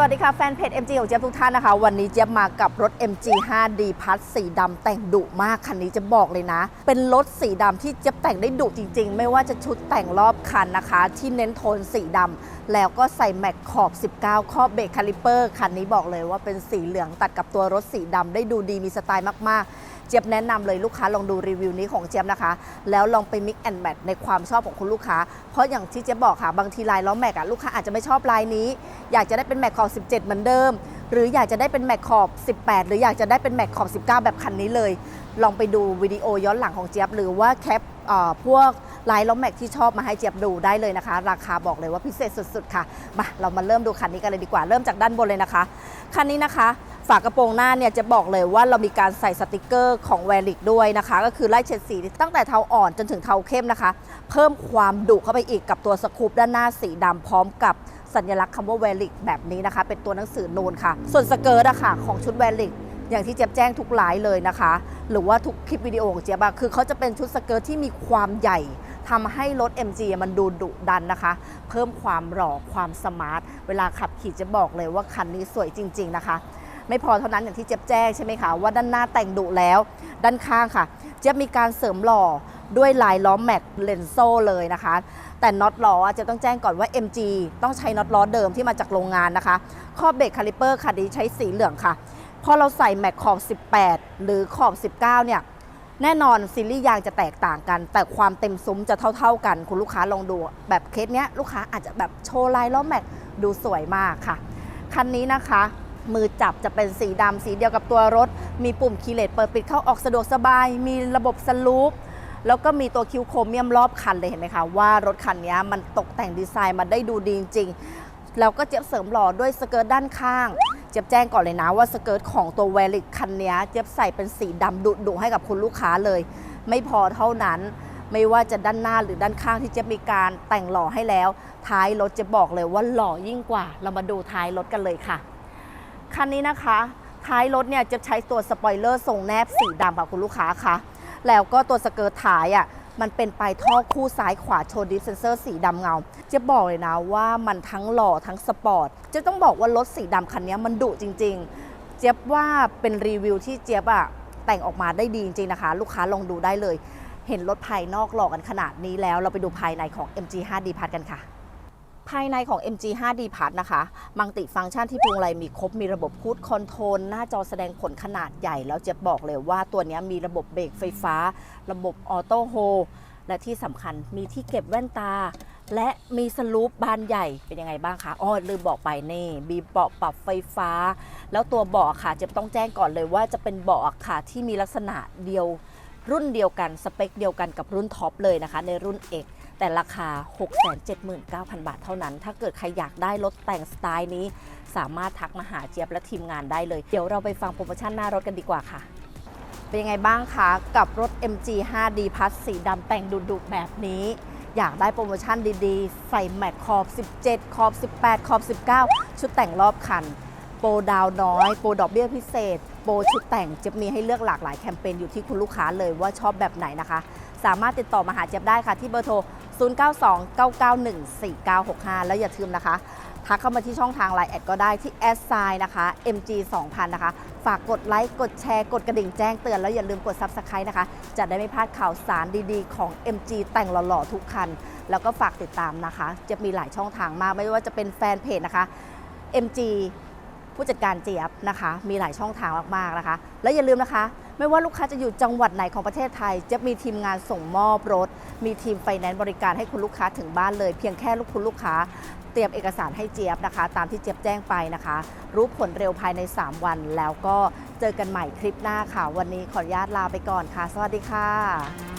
วัสดีค่ะ แฟนเพจ MG ของเจี๊ยบทุกท่านนะคะ วันนี้เจี๊ยบมากับรถ MG 5D พัทสีดำแต่งดุมาก คันนี้จะบอกเลยนะ เป็นรถสีดำที่เจี๊ยบแต่งได้ดุจริง ๆ ไม่ว่าจะชุดแต่งรอบคันนะคะ ที่เน้นโทนสีดำแล้วก็ใส่แม็กขอบ 19ครอบเบรกคาลิเปอร์ คันนี้บอกเลยว่าเป็นสีเหลืองตัดกับตัวรถสีดำได้ดูดีมีสไตล์มากๆเจี๊ยบแนะนำเลยลูกค้าลองดูรีวิวนี้ของเจี๊ยบนะคะ แล้วลองไปมิกแอนด์แมทในความชอบของคุณลูกค้า เพราะอย่างที่เจี๊ยบบอกค่ะ บางทีลายล้อแม็กอะลูกค้าอาจจะไม่ชอบลายนี้ อยากจะได้เป็นแม็กขอบ17 เหมือนเดิม หรืออยากจะได้เป็นแม็กขอบ 18 หรืออยากจะได้เป็นแม็กขอบ 19 แบบคันนี้เลย ลองไปดูวิดีโอย้อนหลังของเจี๊ยบ หรือว่าแคปพวกไลายล้อแม็กที่ชอบมาให้เจี๊ยบดูได้เลยนะคะ ราคาบอกเลยว่าพิเศษสุดๆค่ะมาเรามาเริ่มดูคันนี้กันเลยดีกว่าเริ่มจากด้านบนเลยนะคะคันนี้นะคะฝากระโปรงหน้าเนี่ยจะบอกเลยว่าเรามีการใส่สติกเกอร์ของแวลิกด้วยนะคะ ก็คือไล่เฉดสีตั้งแต่เทาอ่อนจนถึงเทาเข้มนะคะ เพิ่มความดุเข้าไปอีกกับตัวสกูปด้านหน้าสีดำพร้อมกับ สัญลักษณ์คำว่าแวลิกแบบนี้นะคะ เป็นตัวหนังสือนูนค่ะ ส่วนสเกิร์ตอะค่ะของชุดแวลิกอย่างที่เจี๊ยบแจ้งทุกไลน์เลยนะคะ หรือว่าทุกคลิปวิดีโอของเจี๊ยบอะคือเขาจะเป็นชุดสเกิร์ตที่มีความใหญ่ทำให้รถ MG มันดูดุดันนะคะ เพิ่มความหล่อความสมาร์ท เวลาขับขี่จะบอกเลยว่าคันนี้สวยจริง ๆนะคะ ไม่พอเท่านั้นอย่างที่เจี๊ยบแจ้งใช่ไหมคะว่าด้านหน้าแต่งดุแล้ว ด้านข้างค่ะ เจี๊ยบมีการเสริมหล่อ ด้วยลายล้อแม็กเลนโซ่เลยนะคะ แต่น็อตล้อจะต้องแจ้งก่อนว่า MG ต้องใช้น็อตล้อเดิมที่มาจากโรงงานนะคะข้อเบรกคาลิเปอร์ค่ะดีใช้สีเหลืองค่ะ พอเราใส่แม็กขอบ 18 หรือขอบ 19 เนี่ยแน่นอนซีรีส์ยางจะแตกต่างกัน แต่ความเต็มซุ้มจะเท่า ๆกัน คุณลูกค้าลองดู แบบเคสเนี้ยลูกค้าอาจจะแบบโชว์ลายล้อแม็กดูสวยมากค่ะ คันนี้นะคะ มือจับจะเป็นสีดำสีเดียวกับตัวรถ มีปุ่มคีย์เลตเปิดปิดเข้าออกสะดวกสบาย มีระบบสลูป แล้วก็มีตัวคิวโครเมียมรอบคันเลยเห็นไหมคะว่ารถคันนี้มันตกแต่งดีไซน์มาได้ดูดีจริงๆแล้วก็เจี๊ยบเสริมหล่อด้วยสเกิร์ตด้านข้างเจี๊ยบแจ้งก่อนเลยนะว่าสเกิร์ตของตัวแวลิกคันนี้เจี๊ยบใส่เป็นสีดำดุดุให้กับคุณลูกค้าเลย ไม่พอเท่านั้น ไม่ว่าจะด้านหน้าหรือด้านข้างที่เจี๊ยบมีการแต่งหล่อให้แล้ว ท้ายรถจะบอกเลยว่าหล่อยิ่งกว่า เรามาดูท้ายรถกันเลยค่ะคันนี้นะคะ ท้ายรถเนี่ยจะใช้ตัวสปอยเลอร์ทรงแนบสีดำค่ะคุณลูกค้าค่ะ แล้วก็ตัวสเกิร์ตท้ายอะมันเป็นปลายท่อคู่ซ้ายขวาโชว์ดิฟเซนเซอร์สีดำเงา จะบอกเลยนะว่ามันทั้งหล่อทั้งสปอร์ตจะต้องบอกว่ารถสีดำคันนี้มันดุจริง ๆ เจี๊ยบว่าเป็นรีวิวที่เจี๊ยบอะแต่งออกมาได้ดีจริง ๆ นะคะ ลูกค้าลองดูได้เลย เห็นรถภายนอกหล่อกันขนาดนี้แล้วเราไปดูภายในของ MG 5D พัดกันค่ะ ภายในของ MG 5D พัดนะคะมังติฟังก์ชันที่พวงมาลัยมีครบมีระบบคูดคอนโทรลหน้าจอแสดงผลขนาดใหญ่ แล้วจะบอกเลยว่าตัวนี้มีระบบเบรกไฟฟ้า ระบบออโต้โฮและที่สำคัญมีที่เก็บแว่นตา และมีสลูปบานใหญ่เป็นยังไงบ้างคะอ๋อลืมบอกไปนี่มีเบาะปรับไฟฟ้า แล้วตัวเบาะค่ะจะต้องแจ้งก่อนเลยว่าจะเป็นเบาะค่ะที่มีลักษณะเดียว รุ่นเดียวกันสเปคเดียวกันกับรุ่นท็อปเลยนะคะ ในรุ่น X แต่ราคา 679,000 บาทเท่านั้น ถ้าเกิดใครอยากได้รถแต่งสไตล์นี้ สามารถทักมาหาเจี๊ยบและทีมงานได้เลย เดี๋ยวเราไปฟังโปรโมชั่นหน้ารถกันดีกว่าค่ะ เป็นยังไงบ้างคะกับรถ MG 5D Plus สีดำแต่งดุๆแบบนี้ อยากได้โปรโมชั่นดีๆ ใส่แม็กขอบ 17 ขอบ 18 ขอบ 19 ชุดแต่งรอบคัน โปรดาวน้อย โปรดอกเบี้ยพิเศษ โปรชุดแต่งจะมีให้เลือกหลากหลายแคมเปญอยู่ที่คุณลูกค้าเลยว่าชอบแบบไหนนะคะ สามารถติดต่อมาหาเจี๊ยบได้ค่ะที่เบอร์โทร 0929914965 แล้วอย่าลืมนะคะ ทักเข้ามาที่ช่องทางไลน์แอดก็ได้ที่แอดไซน์นะคะ MG 2000นะคะ ฝากกดไลค์ กดแชร์ กดกระดิ่งแจ้งเตือน แล้วอย่าลืมกด Subscribe นะคะ จะได้ไม่พลาดข่าวสารดีๆ ของ MG แต่งหล่อๆทุกคัน แล้วก็ฝากติดตามนะคะ จะมีหลายช่องทางมาก ไม่ว่าจะเป็นแฟนเพจนะคะ MG ผู้จัดการเจี๊ยบนะคะ มีหลายช่องทางมากๆนะคะ และอย่าลืมนะคะ ไม่ว่าลูกค้าจะอยู่จังหวัดไหนของประเทศไทย จะมีทีมงานส่งมอบรถ มีทีมไฟแนนซ์บริการให้คุณลูกค้าถึงบ้านเลย เพียงแค่ลูกคุณลูกค้า เตรียมเอกสารให้เจี๊ยบนะคะ ตามที่เจี๊ยบแจ้งไปนะคะ รู้ผลเร็วภายใน 3 วัน แล้วก็เจอกันใหม่คลิปหน้าค่ะ วันนี้ขออนุญาตลาไปก่อนค่ะ สวัสดีค่ะ